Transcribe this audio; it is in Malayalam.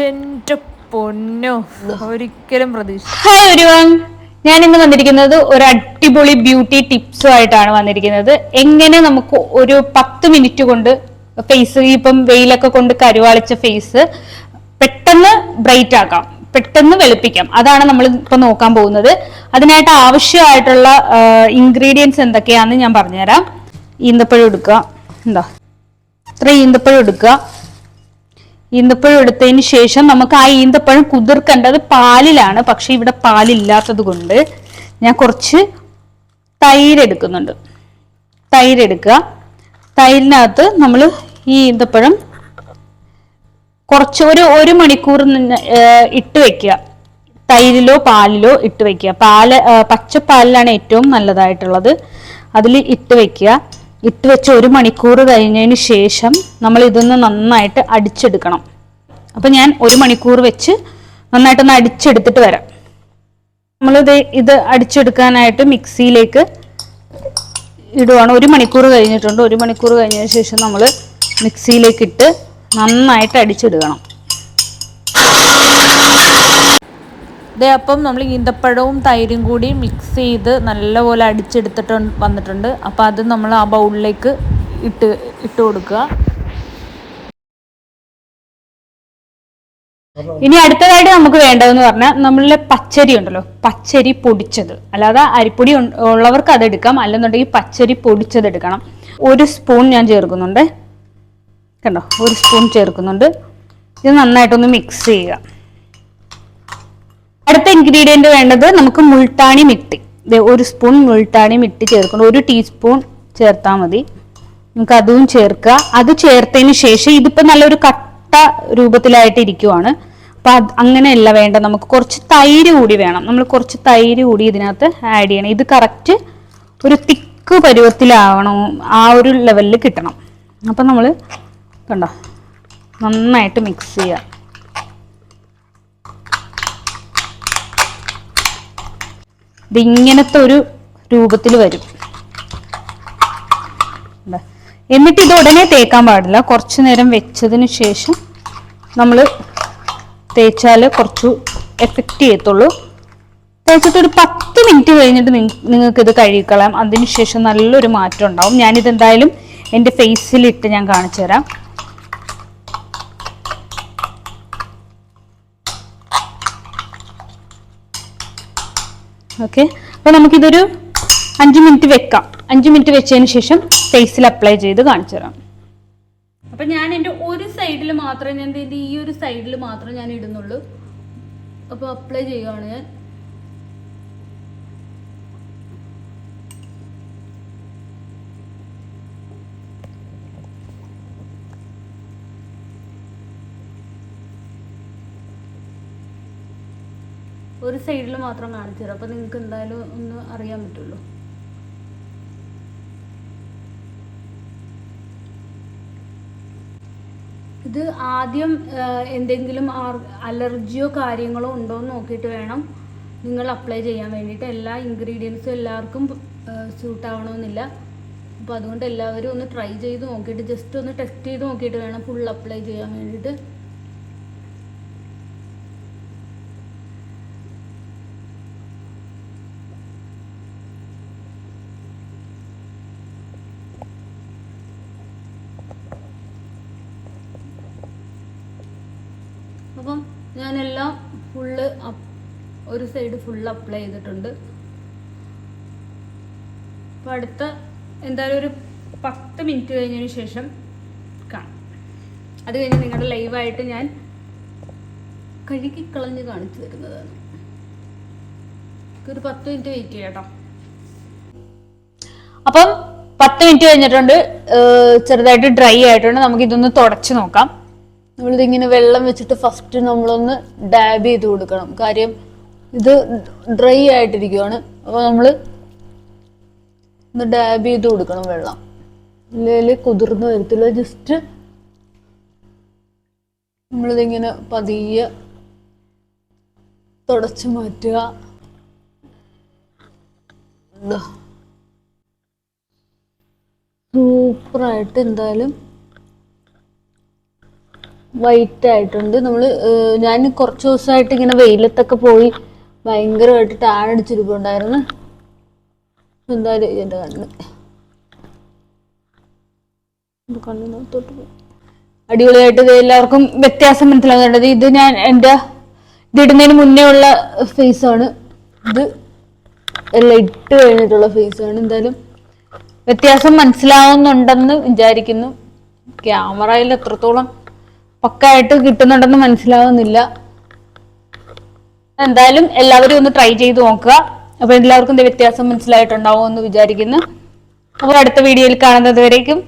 എന്റെ പൊന്നോ. ഒരിക്കലും പ്രതീക്ഷ ഞാൻ ഇന്ന് വന്നിരിക്കുന്നത് ഒരു അടിപൊളി ബ്യൂട്ടി ടിപ്സും ആയിട്ടാണ് വന്നിരിക്കുന്നത്. എങ്ങനെ നമുക്ക് ഒരു പത്ത് മിനിറ്റ് കൊണ്ട് ഫേസ് ഇപ്പം വെയിലൊക്കെ കൊണ്ട് കരുവാളിച്ച ഫേസ് പെട്ടെന്ന് ബ്രൈറ്റ് ആക്കാം. പെട്ടെന്ന് വെളുപ്പിക്കാം. അതാണ് നമ്മൾ ഇപ്പൊ നോക്കാൻ പോകുന്നത്. അതിനായിട്ട് ആവശ്യമായിട്ടുള്ള ഇൻഗ്രീഡിയൻസ് എന്തൊക്കെയാണെന്ന് ഞാൻ പറഞ്ഞുതരാം. ഈന്തപ്പഴം എടുക്കുക. എന്താ? ഇത്ര ഈന്തപ്പഴം എടുക്കുക. ഈന്തപ്പഴം എടുത്തതിന് ശേഷം നമുക്ക് ആ ഈന്തപ്പഴം കുതിർക്കേണ്ടത് പാലിലാണ്. പക്ഷെ ഇവിടെ പാലില്ലാത്തത് കൊണ്ട് ഞാൻ കുറച്ച് തൈര് എടുക്കുന്നുണ്ട്. തൈര് എടുക്കുക. തൈരിനകത്ത് നമ്മൾ ഈ ഈന്തപ്പഴം കുറച്ച് ഒരു ഒരു മണിക്കൂർ ഇട്ട് വെക്കുക. തൈരിലോ പാലിലോ ഇട്ട് വെക്കുക. പാൽ പച്ചപ്പാലിലാണ് ഏറ്റവും നല്ലതായിട്ടുള്ളത്. അതിൽ ഇട്ട് വെക്കുക. ഇട്ട് വെച്ച് ഒരു മണിക്കൂർ കഴിഞ്ഞതിന് ശേഷം നമ്മൾ ഇതൊന്ന് നന്നായിട്ട് അടിച്ചെടുക്കണം. അപ്പം ഞാൻ ഒരു മണിക്കൂർ വെച്ച് നന്നായിട്ടൊന്ന് അടിച്ചെടുത്തിട്ട് വരാം. നമ്മളിത് ഇത് അടിച്ചെടുക്കാനായിട്ട് മിക്സിയിലേക്ക് ഇടുവാണ്. ഒരു മണിക്കൂർ കഴിഞ്ഞിട്ടുണ്ട്. ഒരു മണിക്കൂർ കഴിഞ്ഞതിന് ശേഷം നമ്മൾ മിക്സിയിലേക്ക് ഇട്ട് നന്നായിട്ട് അടിച്ചെടുക്കണം. ഇതേ അപ്പം നമ്മൾ ഈന്തപ്പഴവും തൈരും കൂടി മിക്സ് ചെയ്ത് നല്ലപോലെ അടിച്ചെടുത്തിട്ട് വന്നിട്ടുണ്ട്. അപ്പം അത് നമ്മൾ ആ ബൗളിലേക്ക് ഇട്ട് ഇട്ട് കൊടുക്കുക. ഇനി അടുത്തതായിട്ട് നമുക്ക് വേണ്ടതെന്ന് പറഞ്ഞാൽ നമ്മളിലെ പച്ചരി ഉണ്ടല്ലോ പച്ചരി പൊടിച്ചത്. അല്ലാതെ അരിപ്പൊടി ഉള്ളവർക്ക് അത് എടുക്കാം. അല്ലെന്നുണ്ടെങ്കിൽ പച്ചരി പൊടിച്ചത് എടുക്കണം. ഒരു സ്പൂൺ ഞാൻ ചേർക്കുന്നുണ്ട്. കണ്ടോ? ഒരു സ്പൂൺ ചേർക്കുന്നുണ്ട്. ഇത് നന്നായിട്ടൊന്ന് മിക്സ് ചെയ്യുക. അടുത്ത ഇൻഗ്രീഡിയന്റ് വേണ്ടത് നമുക്ക് മുൾട്ടാണി മിട്ടി. ഒരു സ്പൂൺ മുൾട്ടാണി മിട്ടി ചേർക്കണം. ഒരു ടീസ്പൂൺ ചേർത്താൽ മതി. നമുക്ക് അതും ചേർക്കുക. അത് ചേർത്തതിന് ശേഷം ഇതിപ്പോൾ നല്ലൊരു കട്ട രൂപത്തിലായിട്ട് ഇരിക്കുവാണ്. അപ്പൊ അത് അങ്ങനെയല്ല വേണ്ട. നമുക്ക് കുറച്ച് തൈര് കൂടി വേണം. നമ്മൾ കുറച്ച് തൈര് കൂടി ഇതിനകത്ത് ആഡ് ചെയ്യണം. ഇത് കറക്റ്റ് ഒരു തിക്ക് പരുവത്തിലാവണം ആ ഒരു ലെവലിൽ കിട്ടണം. അപ്പൊ നമ്മൾ കണ്ടോ നന്നായിട്ട് മിക്സ് ചെയ്യുക ഇതിങ്ങനത്തെ ഒരു രൂപത്തിൽ വരും. എന്നിട്ട് ഇത് ഉടനെ തേക്കാൻ പാടില്ല. കുറച്ചു നേരം വെച്ചതിന് ശേഷം നമ്മൾ തേച്ചാൽ കുറച്ച് എഫക്റ്റ് ചെയ്യത്തുള്ളൂ. തേച്ചിട്ട് ഒരു പത്ത് മിനിറ്റ് കഴിഞ്ഞിട്ട് നിങ്ങൾക്ക് ഇത് കഴുകിക്കളയാം. അതിനുശേഷം നല്ലൊരു മാറ്റം ഉണ്ടാവും. ഞാനിത് എന്തായാലും എന്റെ ഫേസിലിട്ട് ഞാൻ കാണിച്ചു തരാം ഓക്കെ അപ്പോൾ നമുക്കിതൊരു അഞ്ച് മിനിറ്റ് വെക്കാം. അഞ്ച് മിനിറ്റ് വെച്ചതിന് ശേഷം ഫേസിൽ അപ്ലൈ ചെയ്ത് കാണിച്ചു തരാം. അപ്പൊ ഞാൻ എന്റെ ഒരു സൈഡിൽ മാത്രമേ ഞാൻ ഈ ഒരു സൈഡിൽ മാത്രമേ ഞാൻ ഇടുന്നുള്ളൂ. അപ്പോൾ അപ്ലൈ ചെയ്യുകയാണ് ഞാൻ. ഒരു സൈഡിൽ മാത്രം കാണിച്ചു തരാം. അപ്പോൾ നിങ്ങൾക്ക് എന്തായാലും ഒന്ന് അറിയാൻ പറ്റുള്ളൂ. ഇത് ആദ്യം എന്തെങ്കിലും അലർജിയോ കാര്യങ്ങളോ ഉണ്ടോ എന്ന് നോക്കിയിട്ട് വേണം നിങ്ങൾ അപ്ലൈ ചെയ്യാൻ വേണ്ടിയിട്ട്. എല്ലാ ഇൻഗ്രീഡിയൻസും എല്ലാവർക്കും സ്യൂട്ട് ആവണമെന്നില്ല അപ്പോൾ അതുകൊണ്ട് എല്ലാവരും ഒന്ന് ട്രൈ ചെയ്ത് നോക്കിയിട്ട് ജസ്റ്റ് ഒന്ന് ടെസ്റ്റ് ചെയ്ത് നോക്കിയിട്ട് വേണം ഫുൾ അപ്ലൈ ചെയ്യാൻ വേണ്ടിയിട്ട്. അപ്പം ഞാനെല്ലാം ഫുള്ള് ഒരു സൈഡ് ഫുള്ള് അപ്ലൈ ചെയ്തിട്ടുണ്ട്. അപ്പം അടുത്ത എന്തായാലും ഒരു പത്ത് മിനിറ്റ് കഴിഞ്ഞതിന് ശേഷം കാണാം. അത് കഴിഞ്ഞ് നിങ്ങളുടെ ലൈവായിട്ട് ഞാൻ കഴുകിക്കളഞ്ഞ് കാണിച്ചു തരുന്നതാണ്. ഒരു പത്ത് മിനിറ്റ് വെയിറ്റ് ചെയ്യാം കേട്ടോ. അപ്പം പത്ത് മിനിറ്റ് കഴിഞ്ഞിട്ടുണ്ട്. ചെറുതായിട്ട് ഡ്രൈ ആയിട്ടുണ്ട്. നമുക്ക് ഇതൊന്ന് തുടച്ച് നോക്കാം. നമ്മളിതിങ്ങനെ വെള്ളം വെച്ചിട്ട് ഫസ്റ്റ് നമ്മളൊന്ന് ഡാബ് ചെയ്ത് കൊടുക്കണം. കാര്യം ഇത് ഡ്രൈ ആയിട്ടിരിക്കുവാണ്. അപ്പോൾ നമ്മൾ ഒന്ന് ഡാബ് ചെയ്ത് കൊടുക്കണം വെള്ളം. ഇല്ലെങ്കിൽ കുതിർന്ന് വരത്തില്ല ജസ്റ്റ് നമ്മളിതിങ്ങനെ പതിയെ തുടച്ച് മാറ്റുക. സൂപ്പറായിട്ട് എന്തായാലും വൈറ്റ് ആയിട്ടുണ്ട്. നമ്മൾ ഞാൻ കുറച്ച് ദിവസമായിട്ട് ഇങ്ങനെ വെയിലത്തൊക്കെ പോയി ഭയങ്കരമായിട്ട് ടാൻ അടിച്ചിരിപ്പുണ്ടായിരുന്നു. എന്തായാലും എന്റെ കണ്ണ്? കണ്ണിനകത്തോട്ട് അടിപൊളിയായിട്ട് ഇത് എല്ലാവർക്കും വ്യത്യാസം മനസ്സിലാകുന്നുണ്ട് ഇത് ഞാൻ എന്റെ ഇതിടുന്നതിന് മുന്നേ ഉള്ള ഫേസ് ആണ്. ഇത് എല്ലാം ഇട്ട് കഴിഞ്ഞിട്ടുള്ള ഫേസ് ആണ്. എന്തായാലും വ്യത്യാസം മനസ്സിലാവുന്നുണ്ടെന്ന് വിചാരിക്കുന്നു. ക്യാമറയിൽ എത്രത്തോളം പക്കായിട്ട് കിട്ടുന്നുണ്ടെന്ന് മനസ്സിലാവുന്നില്ല. എന്തായാലും എല്ലാവരും ഒന്ന് ട്രൈ ചെയ്ത് നോക്കുക. അപ്പൊ എല്ലാവർക്കും വ്യത്യാസം മനസ്സിലായിട്ടുണ്ടാവും എന്ന് വിചാരിക്കുന്നു. അപ്പോൾ അടുത്ത വീഡിയോയിൽ കാണുന്നത് വരേക്കും.